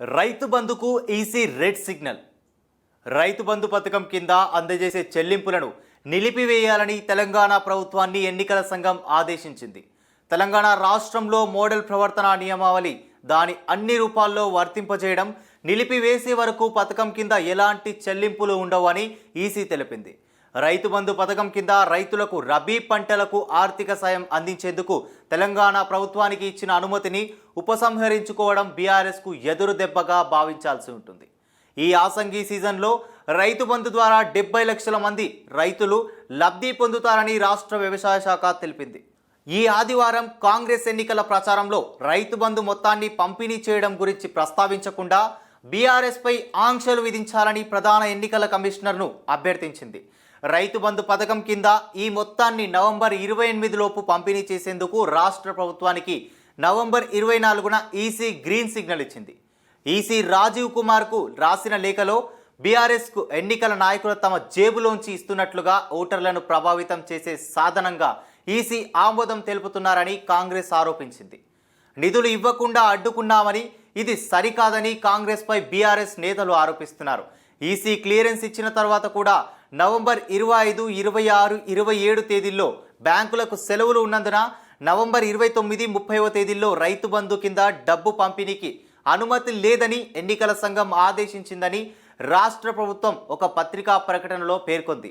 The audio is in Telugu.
రైతు బంధుకు EC red signal. Rythu Bandhu పథకం కింద అందజేసే చెల్లింపులను నిలిపివేయాలని తెలంగాణ ప్రభుత్వాన్ని ఎన్నికల సంఘం ఆదేశించింది. తెలంగాణ రాష్ట్రంలో మోడల్ ప్రవర్తన నియమావళి దాని అన్ని రూపాల్లో వర్తింపజేయడం నిలిపివేసే వరకు పథకం కింద ఎలాంటి చెల్లింపులు ఉండవని ఈసీ తెలిపింది. రైతు బంధు పథకం కింద రైతులకు రబీ పంటలకు ఆర్థిక సాయం అందించేందుకు తెలంగాణ ప్రభుత్వానికి ఇచ్చిన అనుమతిని ఉపసంహరించుకోవడం బీఆర్ఎస్కు ఎదురు దెబ్బగా భావించాల్సి ఉంటుంది. ఈ ఆసంగి సీజన్లో రైతు బంధు ద్వారా డెబ్బై లక్షల మంది రైతులు లబ్ధి పొందుతారని రాష్ట్ర వ్యవసాయ శాఖ తెలిపింది. ఈ ఆదివారం కాంగ్రెస్ ఎన్నికల ప్రచారంలో రైతు బంధు మొత్తాన్ని పంపిణీ చేయడం గురించి ప్రస్తావించకుండా బీఆర్ఎస్పై ఆంక్షలు విధించాలని ప్రధాన ఎన్నికల కమిషనర్ను అభ్యర్థించింది. రైతు బంధు పథకం కింద ఈ మొత్తాన్ని నవంబర్ ఇరవై ఎనిమిదిలోపు పంపిణీ చేసేందుకు రాష్ట్ర ప్రభుత్వానికి నవంబర్ ఇరవై నాలుగున ఈసీ గ్రీన్ సిగ్నల్ ఇచ్చింది. ఈసీ రాజీవ్ కుమార్కు రాసిన లేఖలో బీఆర్ఎస్కు ఎన్నికల నాయకులు తమ జేబులోంచి ఇస్తున్నట్లుగా ఓటర్లను ప్రభావితం చేసే సాధనంగా ఈసీ ఆమోదం తెలుపుతున్నారని కాంగ్రెస్ ఆరోపించింది. నిధులు ఇవ్వకుండా అడ్డుకున్నామని ఇది సరికాదని కాంగ్రెస్పై బీఆర్ఎస్ నేతలు ఆరోపిస్తున్నారు. ఈసీ క్లియరెన్స్ ఇచ్చిన తర్వాత కూడా నవంబర్ ఇరవై ఐదు ఇరవై ఆరు ఇరవై ఏడు తేదీల్లో బ్యాంకులకు సెలవులు ఉన్నందున నవంబర్ ఇరవై తొమ్మిది ముప్పైవ తేదీల్లో రైతు బంధు కింద డబ్బు పంపిణీకి అనుమతి లేదని ఎన్నికల సంఘం ఆదేశించిందని రాష్ట్ర ప్రభుత్వం ఒక పత్రికా ప్రకటనలో పేర్కొంది.